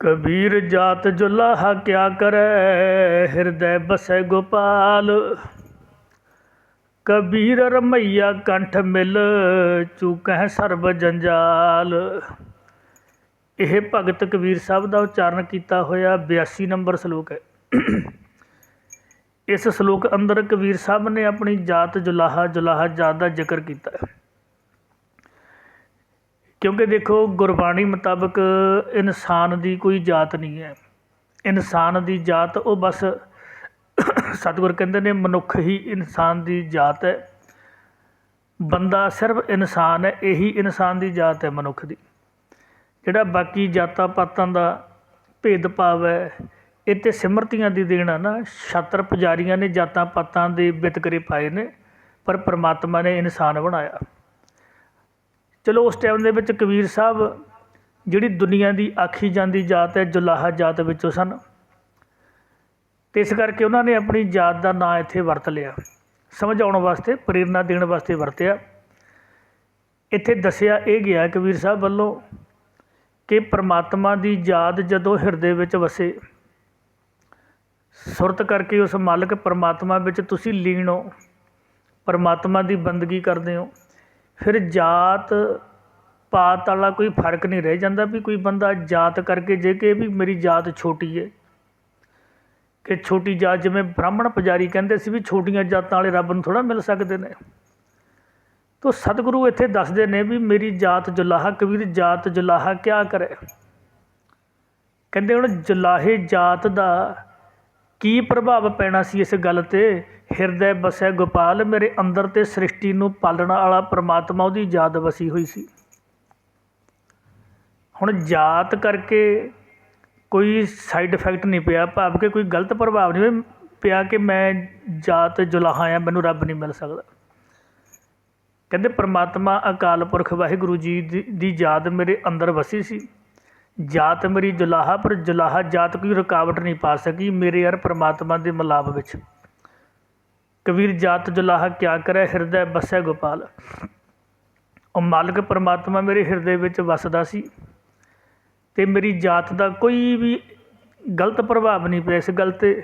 ਕਬੀਰ ਜਾਤ ਜੁਲਾਹਾ ਕਿਆ ਕਰੈ, ਹਿਰਦੈ ਬਸੈ ਗੋਪਾਲ। ਕਬੀਰ ਰਮਈਆ ਕੰਠ ਮਿਲ ਚੂਕਹਿ ਸਰਬ ਜੰਜਾਲ। ਇਹ ਭਗਤ ਕਬੀਰ ਸਾਹਿਬ ਦਾ ਉਚਾਰਨ ਕੀਤਾ ਹੋਇਆ 82 ਨੰਬਰ ਸ਼ਲੋਕ ਹੈ। ਇਸ ਸ਼ਲੋਕ ਅੰਦਰ ਕਬੀਰ ਸਾਹਿਬ ਨੇ ਆਪਣੀ ਜਾਤ ਜੁਲਾਹਾ ਜੁਲਾਹਾ ਜਾਤ ਦਾ ਜ਼ਿਕਰ ਕੀਤਾ ਹੈ। ਕਿਉਂਕਿ ਦੇਖੋ, ਗੁਰਬਾਣੀ ਮੁਤਾਬਕ ਇਨਸਾਨ ਦੀ ਕੋਈ ਜਾਤ ਨਹੀਂ ਹੈ। ਇਨਸਾਨ ਦੀ ਜਾਤ ਉਹ ਬਸ ਸਤਿਗੁਰ ਕਹਿੰਦੇ ਨੇ, ਮਨੁੱਖ ਹੀ ਇਨਸਾਨ ਦੀ ਜਾਤ ਹੈ। ਬੰਦਾ ਸਿਰਫ ਇਨਸਾਨ ਹੈ, ਇਹੀ ਇਨਸਾਨ ਦੀ ਜਾਤ ਹੈ ਮਨੁੱਖ ਦੀ। ਜਿਹੜਾ ਬਾਕੀ ਜਾਤਾਂ ਪਾਤਾਂ ਦਾ ਭੇਦਭਾਵ ਹੈ, ਇਹ ਤੇ ਸਿਮਰਤੀਆਂ ਦੀ ਦੇਣ ਆ ਨਾ, ਛਾਤਰ ਪੁਜਾਰੀਆਂ ਨੇ ਜਾਤਾਂ ਪਾਤਾਂ ਦੇ ਵਿਤਕਰੇ ਪਾਏ ਨੇ, ਪਰ ਪ੍ਰਮਾਤਮਾ ਨੇ ਇਨਸਾਨ ਬਣਾਇਆ। ਚਲੋ ਉਸ ਟਾਈਮ ਦੇ ਵਿੱਚ ਕਬੀਰ ਸਾਹਿਬ ਜਿਹੜੀ ਦੁਨੀਆ ਦੀ ਆਖੀ ਜਾਂਦੀ ਜਾਤ ਹੈ, ਜੁਲਾਹਾ ਜਾਤ ਵਿੱਚੋਂ ਸਨ। ਤੇ ਇਸ ਕਰਕੇ ਉਹਨਾਂ ਨੇ ਆਪਣੀ ਜਾਤ ਦਾ ਨਾਂ ਇੱਥੇ ਵਰਤ ਲਿਆ। ਸਮਝਾਉਣ ਵਾਸਤੇ, ਪ੍ਰੇਰਣਾ ਦੇਣ ਵਾਸਤੇ ਵਰਤਿਆ। ਇੱਥੇ ਦੱਸਿਆ ਇਹ ਗਿਆ ਕਬੀਰ ਸਾਹਿਬ ਵੱਲੋਂ ਕਿ ਪ੍ਰਮਾਤਮਾ ਦੀ ਯਾਦ ਜਦੋਂ ਹਿਰਦੇ ਵਿੱਚ ਵਸੇ, ਸੁਰਤ ਕਰਕੇ ਉਸ ਮਾਲਕ ਪ੍ਰਮਾਤਮਾ ਵਿੱਚ ਤੁਸੀਂ ਲੀਨ ਹੋ, ਪ੍ਰਮਾਤਮਾ ਦੀ ਬੰਦਗੀ ਕਰਦੇ ਹੋ। ਫਿਰ ਜਾਤ ਪਾਤ ਵਾਲਾ ਕੋਈ ਫ਼ਰਕ ਨਹੀਂ ਰਹਿ ਜਾਂਦਾ ਵੀ ਕੋਈ ਬੰਦਾ ਜਾਤ ਕਰਕੇ ਜੇ ਕਿ ਵੀ ਮੇਰੀ ਜਾਤ ਛੋਟੀ ਹੈ ਕਿ ਛੋਟੀ ਜਾਤ ਜਿਵੇਂ ਬ੍ਰਾਹਮਣ ਪੁਜਾਰੀ ਕਹਿੰਦੇ ਸੀ ਵੀ ਛੋਟੀਆਂ ਜਾਤਾਂ ਵਾਲੇ ਰੱਬ ਨੂੰ ਥੋੜਾ ਮਿਲ ਸਕਦੇ ਨੇ। ਤੋ ਸਤਿਗੁਰੂ ਇੱਥੇ ਦੱਸਦੇ ਨੇ ਵੀ ਮੇਰੀ ਜਾਤ ਜੁਲਾਹਾ, ਕਬੀਰ ਜਾਤ ਜੁਲਾਹਾ ਕਿਆ ਕਰੇ? ਕਹਿੰਦੇ ਹੁਣ ਜੁਲਾਹੇ ਜਾਤ ਦਾ ਕੀ ਪ੍ਰਭਾਵ ਪੈਣਾ ਸੀ ਇਸ ਗੱਲ ਤੇ? ਹਿਰਦੈ ਵਸੈ ਗੋਪਾਲ, ਮੇਰੇ ਅੰਦਰ ਤੇ ਸ੍ਰਿਸ਼ਟੀ ਨੂੰ ਪਾਲਣ ਵਾਲਾ ਪ੍ਰਮਾਤਮਾ ਉਹਦੀ ਯਾਦ ਵਸੀ ਹੋਈ ਸੀ। ਹੁਣ ਜਾਤ ਕਰਕੇ ਕੋਈ ਸਾਈਡ ਇਫੈਕਟ ਨਹੀਂ ਪਿਆ, ਭਾਵ ਕਿ ਕੋਈ ਗਲਤ ਪ੍ਰਭਾਵ ਨਹੀਂ ਪਿਆ ਕਿ ਮੈਂ ਜਾਤ ਜੁਲਾਹਾ ਆ, ਮੈਨੂੰ ਰੱਬ ਨਹੀਂ ਮਿਲ ਸਕਦਾ। ਕਹਿੰਦੇ, ਪ੍ਰਮਾਤਮਾ ਅਕਾਲ ਪੁਰਖ ਵਾਹਿਗੁਰੂ ਜੀ ਦੀ ਯਾਦ ਮੇਰੇ ਅੰਦਰ ਵਸੀ ਸੀ। ਜਾਤ ਮੇਰੀ ਜੁਲਾਹਾ, ਪਰ ਜੁਲਾਹਾ ਜਾਤ ਕੋਈ ਰੁਕਾਵਟ ਨਹੀਂ ਪਾ ਸਕੀ ਮੇਰੇ ਯਾਰ ਪ੍ਰਮਾਤਮਾ ਦੇ ਮਲਾਪ ਵਿੱਚ। ਕਬੀਰ ਜਾਤ ਜੁਲਾਹਾ ਕਿਆ ਕਰੇ, ਹਿਰਦੈ ਬਸੈ ਗੋਪਾਲ। ਉਹ ਮਾਲਕ ਪ੍ਰਮਾਤਮਾ ਮੇਰੇ ਹਿਰਦੇ ਵਿੱਚ ਵਸਦਾ ਸੀ ਤੇ ਮੇਰੀ ਜਾਤ ਦਾ ਕੋਈ ਵੀ ਗਲਤ ਪ੍ਰਭਾਵ ਨਹੀਂ ਪਿਆ ਇਸ ਗੱਲ ਤੇ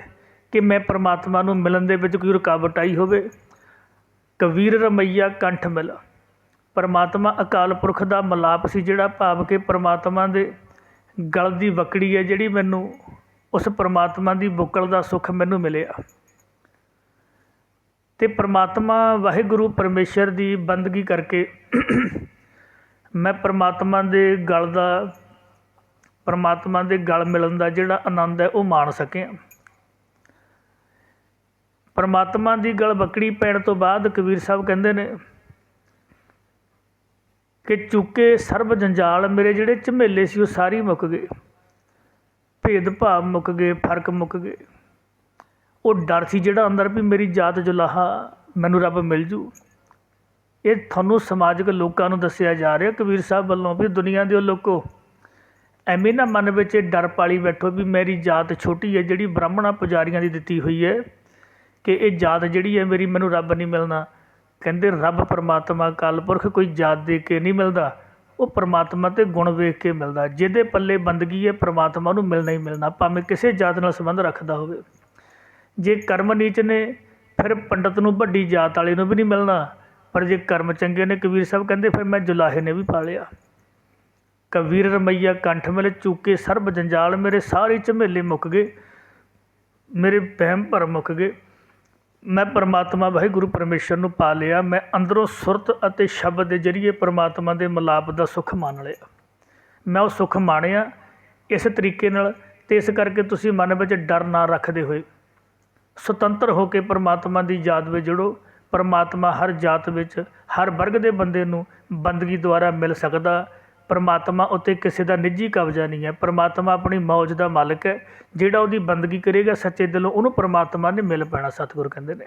ਕਿ ਮੈਂ ਪ੍ਰਮਾਤਮਾ ਨੂੰ ਮਿਲਣ ਦੇ ਵਿੱਚ ਕੋਈ ਰੁਕਾਵਟ ਆਈ ਹੋਵੇ। ਕਬੀਰ, ਰਮਈਆ ਕੰਠ ਮਿਲ ਪਰਮਾਤਮਾ ਅਕਾਲ ਪੁਰਖ ਦਾ ਮਲਾਪ ਸੀ ਜਿਹੜਾ ਭਾਵ ਕਿ ਪਰਮਾਤਮਾ ਦੇ ਗਲ ਦੀ ਵਕੜੀ ਹੈ ਜਿਹੜੀ ਮੈਨੂੰ ਉਸ ਪਰਮਾਤਮਾ ਦੀ ਬੁੱਕਲ ਦਾ ਸੁੱਖ ਮੈਨੂੰ ਮਿਲਿਆ। ਤੇ ਪਰਮਾਤਮਾ ਵਾਹਿਗੁਰੂ ਪਰਮੇਸ਼ਰ ਦੀ ਬੰਦਗੀ ਕਰਕੇ ਮੈਂ ਪਰਮਾਤਮਾ ਦੇ ਗਲ ਦਾ, ਪਰਮਾਤਮਾ ਦੇ ਗਲ ਮਿਲਣ ਦਾ ਜਿਹੜਾ ਆਨੰਦ ਹੈ ਉਹ ਮਾਣ ਸਕਿਆ। ਪਰਮਾਤਮਾ ਦੀ ਗਲ ਬੱਕੜੀ ਪੈਣ ਤੋਂ ਬਾਅਦ ਕਬੀਰ ਸਾਹਿਬ ਕਹਿੰਦੇ ਨੇ ਕਿ ਚੁੱਕੇ ਸਰਬ ਜੰਜਾਲ ਮੇਰੇ ਜਿਹੜੇ ਝਮੇਲੇ ਸੀ ਉਹ ਸਾਰੀ ਮੁੱਕ ਗਏ। ਭੇਦ ਭਾਵ ਮੁੱਕ ਗਏ, ਫ਼ਰਕ ਮੁੱਕ ਗਏ। ਉਹ ਡਰ ਸੀ ਜਿਹੜਾ ਅੰਦਰ ਵੀ ਮੇਰੀ ਜਾਤ ਜੁਲਾਹਾ ਮੈਨੂੰ ਰੱਬ ਮਿਲ ਜੂ। ਇਹ ਤੁਹਾਨੂੰ ਸਮਾਜਿਕ ਲੋਕਾਂ ਨੂੰ ਦੱਸਿਆ ਜਾ ਰਿਹਾ ਕਬੀਰ ਸਾਹਿਬ ਵੱਲੋਂ ਵੀ ਦੁਨੀਆ ਦੇ ਲੋਕੋ। ਐਵੇਂ ਨਾ ਮਨ ਵਿੱਚ ਡਰ ਪਾਲੀ ਬੈਠੋ ਵੀ ਮੇਰੀ ਜਾਤ ਛੋਟੀ ਹੈ, ਜਿਹੜੀ ਬ੍ਰਾਹਮਣਾ ਪੁਜਾਰੀਆਂ ਦੀ ਦਿੱਤੀ ਹੋਈ ਹੈ ਕਿ ਇਹ ਜਾਤ ਜਿਹੜੀ ਹੈ ਮੇਰੀ ਮੈਨੂੰ ਰੱਬ ਨਹੀਂ ਮਿਲਣਾ। ਕਹਿੰਦੇ ਰੱਬ ਪਰਮਾਤਮਾ ਕਾਲਪੁਰਖ ਕੋਈ ਜਾਤ ਦੇਖ ਕੇ ਨਹੀਂ ਮਿਲਦਾ। ਉਹ ਪਰਮਾਤਮਾ ਤੇ ਗੁਣ ਵੇਖ ਕੇ ਮਿਲਦਾ। ਜਿਹਦੇ ਪੱਲੇ ਬੰਦਗੀ ਹੈ, ਪਰਮਾਤਮਾ ਨੂੰ ਮਿਲਣਾ ਹੀ ਮਿਲਣਾ, ਭਾਵੇਂ ਕਿਸੇ ਜਾਤ ਨਾਲ ਸੰਬੰਧ ਰੱਖਦਾ ਹੋਵੇ। ਜੇ ਕਰਮ ਨੀਚ ਨੇ, ਫਿਰ ਪੰਡਤ ਨੂੰ ਵੱਡੀ ਜਾਤ ਵਾਲੇ ਨੂੰ ਵੀ ਨਹੀਂ ਮਿਲਣਾ। ਪਰ ਜੇ ਕਰਮ ਚੰਗੇ ਨੇ, ਕਬੀਰ ਸਾਹਿਬ ਕਹਿੰਦੇ, ਫਿਰ ਮੈਂ ਜੁਲਾਹੇ ਨੇ ਵੀ ਪਾਲਿਆ। ਕਬੀਰ ਰਮਈਆ ਕੰਠ ਮਿਲ ਚੁੱਕੇ ਸਰਬ ਜੰਜਾਲ, ਮੇਰੇ ਸਾਰੇ ਝਮੇਲੇ ਮੁੱਕ ਗਏ। ਮੇਰੇ ਵਹਿਮ ਭਰਮ ਮੁੱਕ ਗਏ। ਮੈਂ ਪਰਮਾਤਮਾ ਵਾਹਿਗੁਰੂ ਪਰਮੇਸ਼ਰ ਨੂੰ ਪਾ ਲਿਆ, ਮੈਂ ਅੰਦਰੋਂ ਸੁਰਤ ਅਤੇ ਸ਼ਬਦ ਦੇ ਜਰੀਏ ਪਰਮਾਤਮਾ ਦੇ ਮਿਲਾਪ ਦਾ ਸੁੱਖ ਮੰਨ ਲਿਆ। ਮੈਂ ਉਹ ਸੁੱਖ ਮਾਣਿਆ ਇਸ ਤਰੀਕੇ ਨਾਲ ਤੇ ਇਸ ਕਰਕੇ ਤੁਸੀਂ ਮਨ ਵਿੱਚ ਡਰ ਨਾ ਰੱਖਦੇ ਹੋਏ। ਸੁਤੰਤਰ ਹੋ ਕੇ ਪਰਮਾਤਮਾ ਦੀ ਯਾਦ ਵਿੱਚ ਜੁੜੋ। ਪਰਮਾਤਮਾ ਹਰ ਜਾਤ ਵਿੱਚ, ਹਰ ਵਰਗ ਦੇ ਬੰਦੇ ਨੂੰ ਬੰਦਗੀ ਦੁਆਰਾ ਮਿਲ ਸਕਦਾ ਪਰਮਾਤਮਾ ਉੱਤੇ ਕਿਸੇ ਦਾ ਨਿੱਜੀ ਕਬਜ਼ਾ ਨਹੀਂ ਹੈ। ਪਰਮਾਤਮਾ ਆਪਣੀ ਮੌਜ ਦਾ ਮਾਲਕ ਹੈ। ਜਿਹੜਾ ਉਹਦੀ ਬੰਦਗੀ ਕਰੇਗਾ, ਸੱਚੇ ਦਿਲੋਂ ਉਹਨੂੰ ਪਰਮਾਤਮਾ ਨੇ ਮਿਲ ਪੈਣਾ, ਸਤਿਗੁਰ ਕਹਿੰਦੇ ਨੇ।